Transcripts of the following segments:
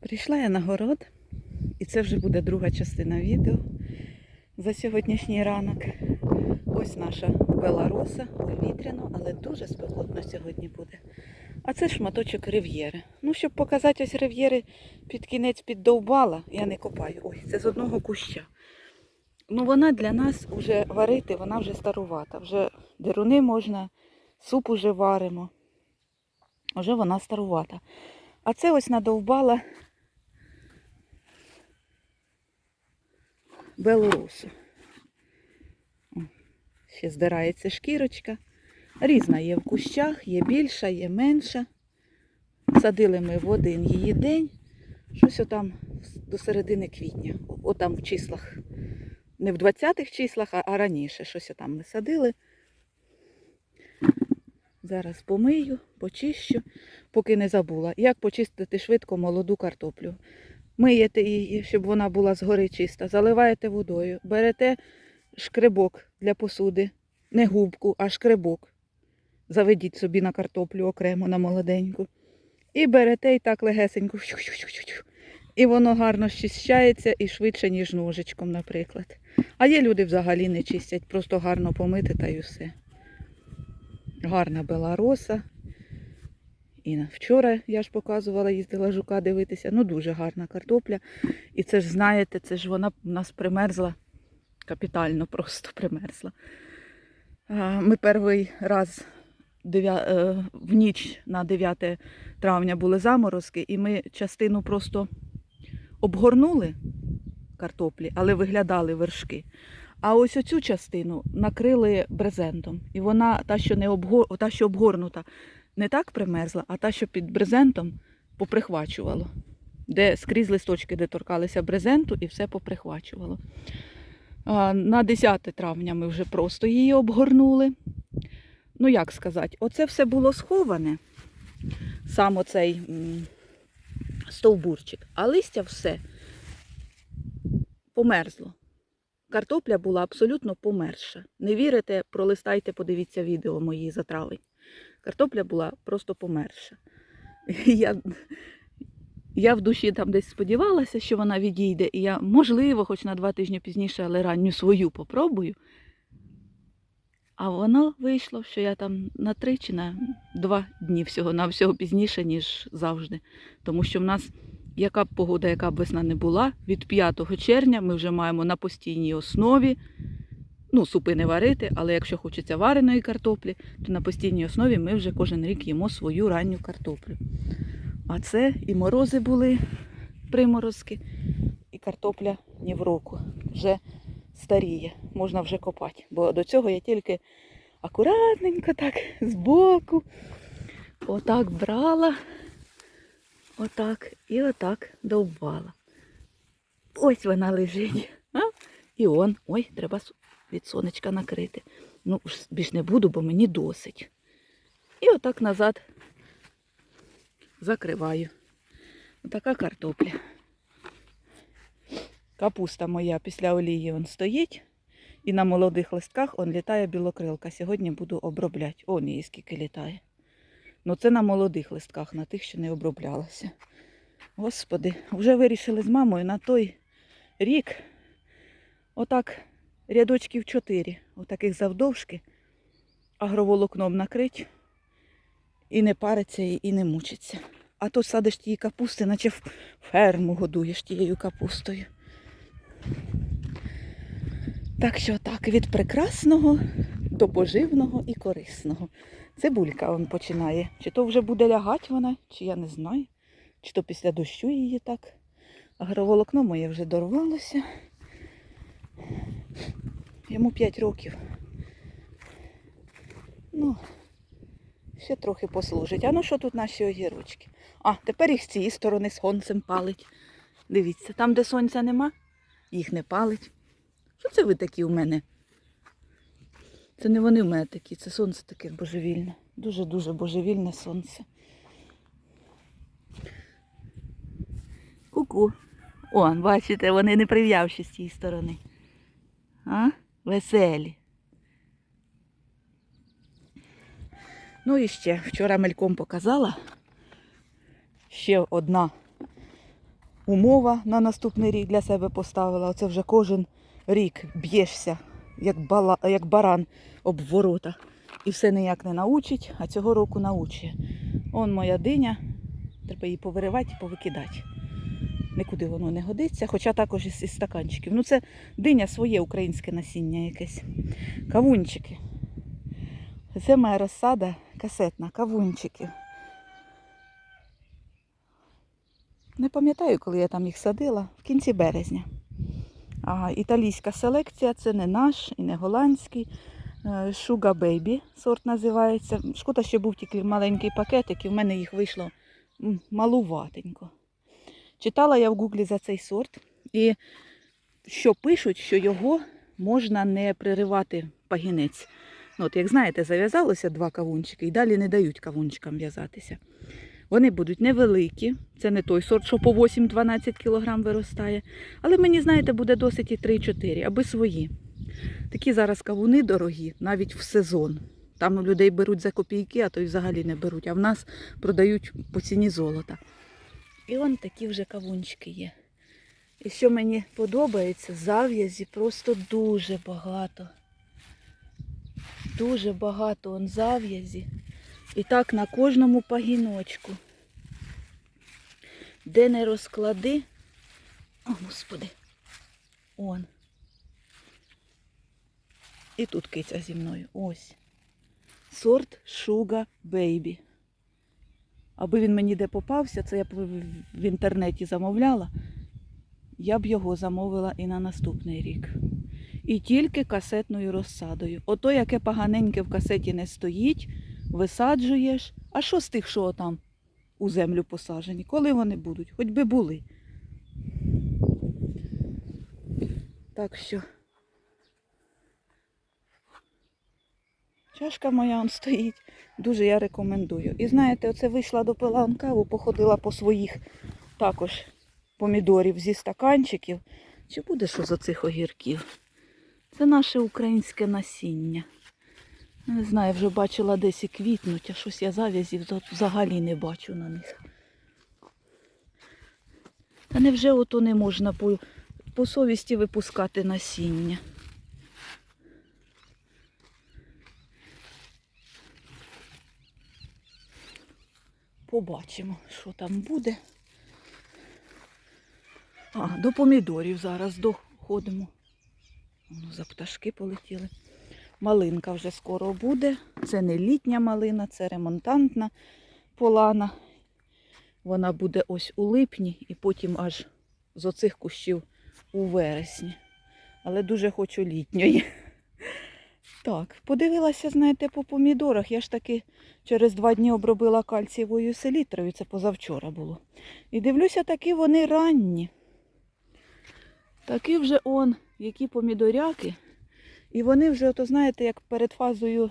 Прийшла я на город, і це вже буде друга частина відео за сьогоднішній ранок. Ось наша белароса, повітряно, але дуже спекотно сьогодні буде. А це шматочок рив'єри. Ну, щоб показати ось рив'єри під кінець піддовбала, я не копаю. Ой, це з одного куща. Ну, вона для нас вже варити, вона вже старувата. Вже деруни можна, суп уже варимо. Вже вона старувата. А це ось надовбала белорусу. Ще здирається шкірочка. Різна є в кущах, є більша, є менша. Садили ми в один її день. Щось отам до середини квітня. Отам в числах. Не в 20-х числах, а раніше. Щось там ми садили. Зараз помию, почищу, поки не забула. Як почистити швидко молоду картоплю? Миєте її, щоб вона була згори чиста, заливаєте водою, берете шкребок для посуди, не губку, а шкребок. Заведіть собі на картоплю окремо на молоденьку. І берете і так легесенько. І воно гарно щищається і швидше, ніж ножичком, наприклад. А є люди взагалі не чистять, просто гарно помити та й усе. Гарна белароса. І вчора я ж показувала, їздила жука дивитися. Ну, дуже гарна картопля. І це ж знаєте, це ж вона в нас примерзла. Капітально просто примерзла. Ми перший раз е, в ніч на 9 травня були заморозки, і ми частину просто обгорнули картоплі, але виглядали вершки. А ось оцю частину накрили брезентом. І вона, та, що не обгор... та, що обгорнута, не так примерзла, а та, що під брезентом поприхвачувало. Де скрізь листочки, де торкалися брезенту, і все поприхвачувало. На 10 травня ми вже просто її обгорнули. Ну, як сказати, оце все було сховане, сам оцей стовбурчик, а листя все померзло. Картопля була абсолютно померша. Не вірите, пролистайте, подивіться відео мої за травень. Картопля була просто померша. Я, я в душі там десь сподівалася, що вона відійде, і я, можливо, хоч на два тижні пізніше, але ранню свою попробую. А воно вийшло, що я там на три чи на два дні всього на всього пізніше, ніж завжди. Тому що в нас яка б погода, яка б весна не була, від 5 червня ми вже маємо на постійній основі. Ну, супи не варити, але якщо хочеться вареної картоплі, то на постійній основі ми вже кожен рік їмо свою ранню картоплю. А це і морози були, приморозки, і картопля ні в року. Вже старіє, можна вже копати. Бо до цього я тільки акуратненько так збоку, отак брала, отак і отак довбала. Ось вона лежить. А? І он, ой, треба від сонечка накрити. Ну, більш не буду, бо мені досить. І отак назад закриваю. Отака картопля. Капуста моя після олії он стоїть. І на молодих листках он літає білокрилка. Сьогодні буду обробляти. Он її скільки літає. Ну це на молодих листках, на тих, що не оброблялася. Господи, вже вирішили з мамою на той рік отак рядочків чотири, отаких завдовжки, агроволокном накрить і не париться і не мучиться. А то садиш тієї капусти, наче ферму годуєш тією капустою. Так що так, від прекрасного до поживного і корисного. Цибулька он починає. Чи то вже буде лягати вона, чи я не знаю. Чи то після дощу її так. Агроволокно моє вже дорвалося. Йому 5 років. Ну, ще трохи послужить. А ну що тут наші огірочки? А, тепер їх з цієї сторони сонцем палить. Дивіться, там, де сонця нема, їх не палить. Що це ви такі у мене? Це не вони в мене такі, це сонце таке божевільне. Дуже-дуже божевільне сонце. Ку-ку. О, бачите, вони не прив'явші з цієї сторони. А? Веселі. Ну і ще, вчора мельком показала ще одна умова на наступний рік для себе поставила. Оце вже кожен рік б'єшся, як, бала, як баран об ворота. І все ніяк не научить, а цього року научує. Он моя диня, треба її повиривати і повикидати. Нікуди воно не годиться, хоча також із, стаканчиків. Ну це диня своє українське насіння якесь. Кавунчики. Це моя розсада касетна, кавунчики. Не пам'ятаю, коли я там їх садила, в кінці березня. А італійська селекція це не наш і не голландський. Е, Sugar Baby сорт називається. Шкода, що був тільки маленький пакетик, і в мене їх вийшло малуватенько. Читала я в гуглі за цей сорт, і що пишуть, що його можна не приривати пагінець. Ну, от, як знаєте, зав'язалося два кавунчики і далі не дають кавунчикам в'язатися. Вони будуть невеликі, це не той сорт, що по 8-12 кг виростає. Але мені, знаєте, буде досить і 3-4, аби свої. Такі зараз кавуни дорогі, навіть в сезон. Там у людей беруть за копійки, а то й взагалі не беруть. А в нас продають по ціні золота. І вон такі вже кавунчики є. І що мені подобається, зав'язі просто дуже багато. Дуже багато он зав'язі. І так на кожному пагіночку. Де не розклади. О, господи. Он. І тут киця зі мною. Ось. Сорт Sugar Baby. Аби він мені де попався, це я б в інтернеті замовляла. Я б його замовила і на наступний рік. І тільки касетною розсадою. Ото, яке поганеньке в касеті не стоїть, висаджуєш. А що з тих, що там у землю посаджені? Коли вони будуть? Хоч би були. Так що. Чашка моя он стоїть. Дуже я рекомендую. І знаєте, оце вийшла до пила каву, походила по своїх також помідорів зі стаканчиків. Чи буде що з оцих огірків? Це наше українське насіння. Не знаю, вже бачила десь і квітнуть, а щось я зав'язів взагалі не бачу на них. Та невже ото не можна по, по совісті випускати насіння? Побачимо, що там буде. А, до помідорів зараз доходимо. Воно за пташки полетіли. Малинка вже скоро буде. Це не літня малина, це ремонтантна полана. Вона буде ось у липні і потім аж з оцих кущів у вересні. Але дуже хочу літньої. Так, подивилася, знаєте, по помідорах. Я ж таки через два дні обробила кальцієвою селітрою, це позавчора було. І дивлюся, такі вони ранні. Такі вже он, які помідоряки. І вони вже, ото, знаєте, як перед фазою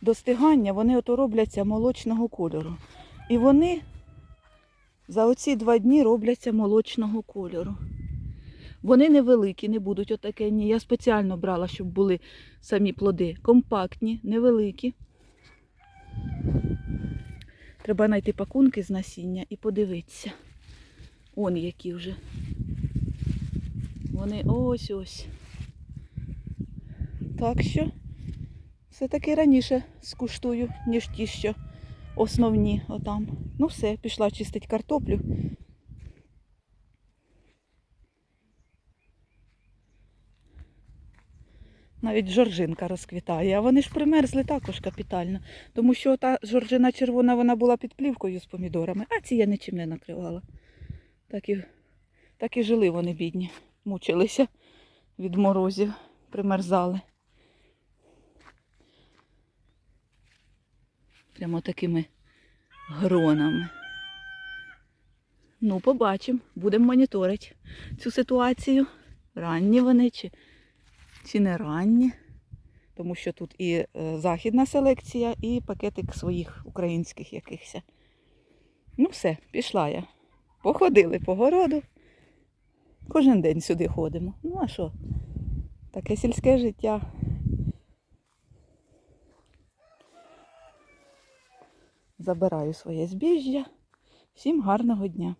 достигання, вони ото робляться молочного кольору. І вони за оці два дні робляться молочного кольору. Вони невеликі, не будуть отакенні. Я спеціально брала, щоб були самі плоди. Компактні, невеликі. Треба знайти пакунки з насіння і подивитися. Он які вже. Вони ось ось. Так що все-таки раніше скуштую, ніж ті, що основні отам. Ну все, пішла чистити картоплю. Навіть жоржинка розквітає, а вони ж примерзли також капітально. Тому що та жоржина червона вона була під плівкою з помідорами, а ці я нічим не накривала. Так і, так і жили вони, бідні, мучилися від морозів, примерзали. Прямо такими гронами. Ну, побачимо, будемо моніторити цю ситуацію. Ранні вони чи чи не ранні, тому що тут і е, західна селекція, і пакетик своїх українських якихось. Ну все, пішла я. Походили по городу. Кожен день сюди ходимо. Ну а що? Таке сільське життя. Забираю своє збіжжя. Всім гарного дня!